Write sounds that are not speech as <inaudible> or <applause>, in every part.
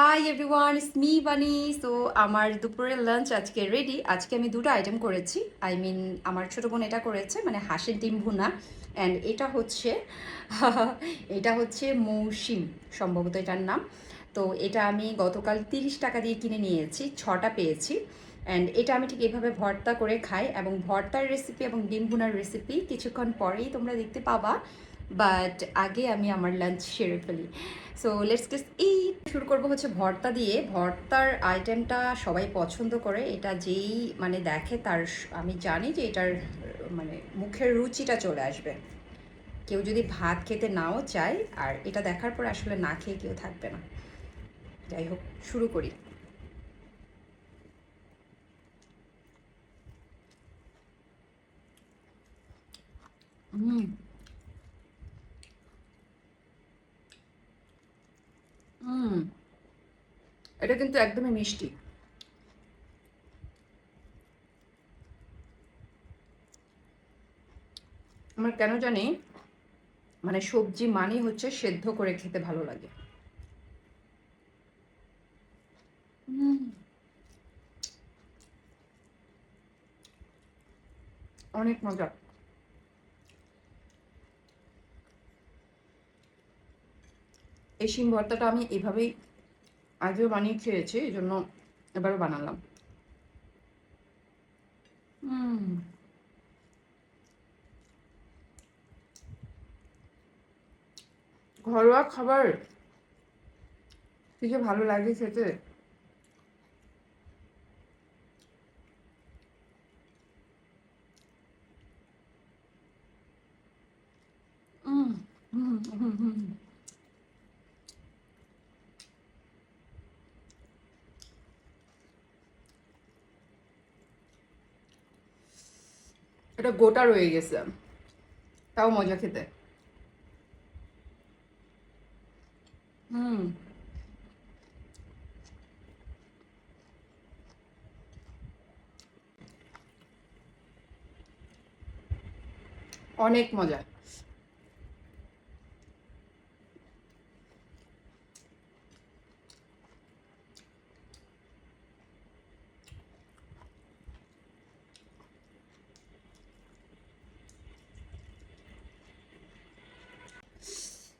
Hi everyone is me Bani so আমার দুপুরের lunch আজকে রেডি আজকে আমি দুটো আইটেম করেছি। আই মিন আমার ছোটো বোন এটা করেছে মানে হাঁসের ডিম ভুনা। অ্যান্ড এটা হচ্ছে <laughs> এটা হচ্ছে মৌসিম সম্ভবত এটার নাম। তো এটা আমি গতকাল তিরিশ টাকা দিয়ে কিনে নিয়েছি, ছটা পেয়েছি। অ্যান্ড এটা আমি ঠিক এভাবে ভর্তা করে খাই এবং ভর্তার রেসিপি এবং ডিম ভুনার রেসিপি কিছুক্ষণ পরেই তোমরা দেখতে পাবা। বাট আগে আমি আমার লাঞ্চ সেরে ফেলি। সো লেটস গেস এই শুরু করব হচ্ছে ভর্তা দিয়ে। ভর্তার আইটেমটা সবাই পছন্দ করে। এটা যেই মানে দেখে তার আমি জানি যে এটার মানে মুখের রুচিটা চলে আসবে। কেউ যদি ভাত খেতে নাও চায়, আর এটা দেখার পর আসলে না খেয়ে কেউ থাকবে না। যাই হোক, শুরু করি হুম হুম। এটা কিন্তু একদমই মিষ্টি। আমার কেন জানি মানে সবজি মানেই হচ্ছে সেদ্ধ করে খেতে ভালো লাগে। হুম, অনেক মজা। এই শিম ভর্তাটা আমি এভাবেই আগেও বানিয়ে খেয়েছি এই জন্য এবারও বানালাম। হুম। ঘরোয়া খাবার কি যে ভালো লাগে খেতে। হুম হুম হুম হুম। এটা গোটা রয়ে গেছে। তাও মজা খেতে। হুম। অনেক মজা।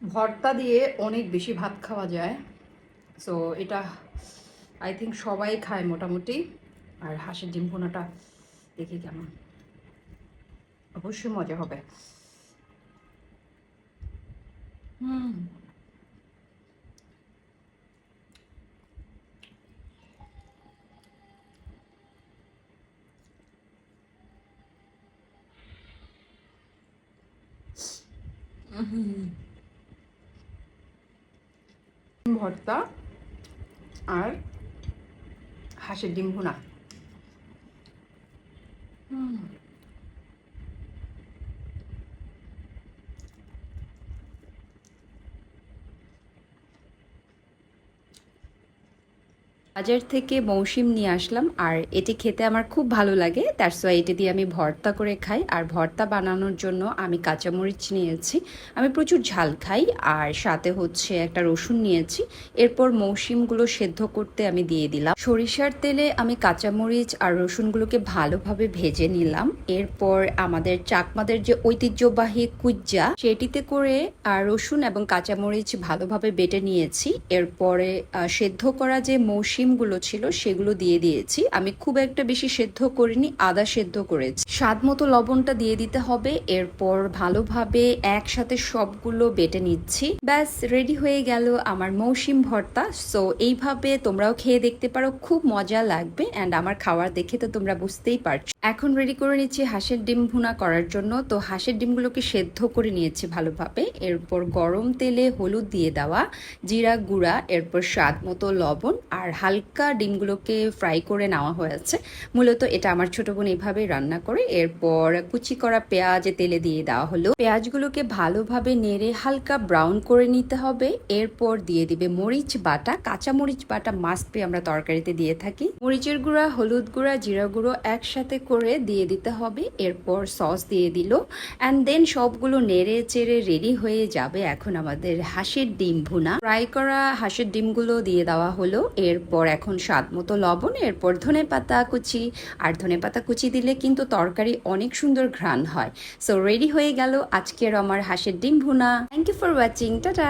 ভর্তা দিয়ে অনেক বেশি ভাত খাওয়া যায়। সো এটা আই থিঙ্ক সবাই খায় মোটামুটি। আর হাঁসের ডিম ভুনাটা দেখি কেমন। অবশ্যই মজা হবে। হুম। ভর্তা আর হাঁসের ডিম ভুনা। হুম। বাজার থেকে মৌসিম নিয়ে আসলাম আর এটি খেতে আমার খুব ভালো লাগে। তার সো এটি দিয়ে আমি ভর্তা করে খাই। আর ভর্তা বানানোর জন্য আমি কাঁচামরিচ নিয়েছি। আমি প্রচুর ঝাল খাই আর সাথে হচ্ছে একটা রসুন নিয়েছি। এরপর মৌসিমগুলো সেদ্ধ করতে আমি দিয়ে দিলাম। সরিষার তেলে আমি কাঁচামরিচ আর রসুনগুলোকে ভালোভাবে ভেজে নিলাম। এরপর আমাদের চাকমাদের যে ঐতিহ্যবাহী কুজ্জা সেটিতে করে রসুন এবং কাঁচামরিচ ভালোভাবে বেটে নিয়েছি। এরপরে সেদ্ধ করা যে মৌসিমগুলো ছিল, সেগুলো দিয়ে দিয়েছি। আমি খুব একটা বেশি সেদ্ধ করিনি, আদা সেদ্ধ করেছি। স্বাদ মতো লবণটা দিয়ে দিতে হবে, এরপর ভালোভাবে একসাথে সবগুলো বেটে নিচ্ছি। ব্যাস রেডি হয়ে গেল আমার মৌসুম ভর্তা। সো এইভাবে তোমরাও খেয়ে দেখতে পারো, খুব মজা লাগবে। অ্যান্ড আমার খাওয়ার দেখে তো তোমরা বুঝতেই পারছ। এখন রেডি করে নিচ্ছি হাঁসের ডিম ভুনা করার জন্য। তো হাঁসের ডিমগুলোকে সেদ্ধ করে নিয়েছি ভালোভাবে। এরপর গরম তেলে হলুদ দিয়ে দেওয়া জিরা গুঁড়া, এরপর স্বাদ মতো লবণ আর হালকা ডিমগুলোকে ফ্রাই করে নেওয়া হয়েছে। মূলত এটা আমার ছোট বোন এইভাবে রান্না করে। এরপর কুচি করা পেঁয়াজ তেলে দিয়ে দেওয়া হলো। পেঁয়াজগুলোকে ভালোভাবে নেড়ে হালকা ব্রাউন করে নিতে হবে। এরপর দিয়ে দিবে মরিচ বাটা। কাঁচা মরিচ বাটা মাস্ট আমরা তরকারিতে দিয়ে থাকি। মরিচের গুঁড়া, হলুদ গুঁড়া, জিরা গুঁড়ো একসাথে করে দিয়ে দিতে হবে। এরপর সস দিয়ে দিল। অ্যান্ড দেন সবগুলো নেড়ে চেড়ে রেডি হয়ে যাবে এখন আমাদের হাঁসের ডিম ভুনা। ফ্রাই করা হাঁসের ডিমগুলো দিয়ে দেওয়া হলো। এরপর এখন স্বাদ মতো লবণ, এরপর ধনে পাতা কুচি। আর ধনে পাতা কুচি দিলে কিন্তু তরকারি অনেক সুন্দর ঘ্রাণ হয়। সো রেডি হয়ে গেল আজকের আমার হাঁসের ডিম ভুনা। Thank you for watching tata.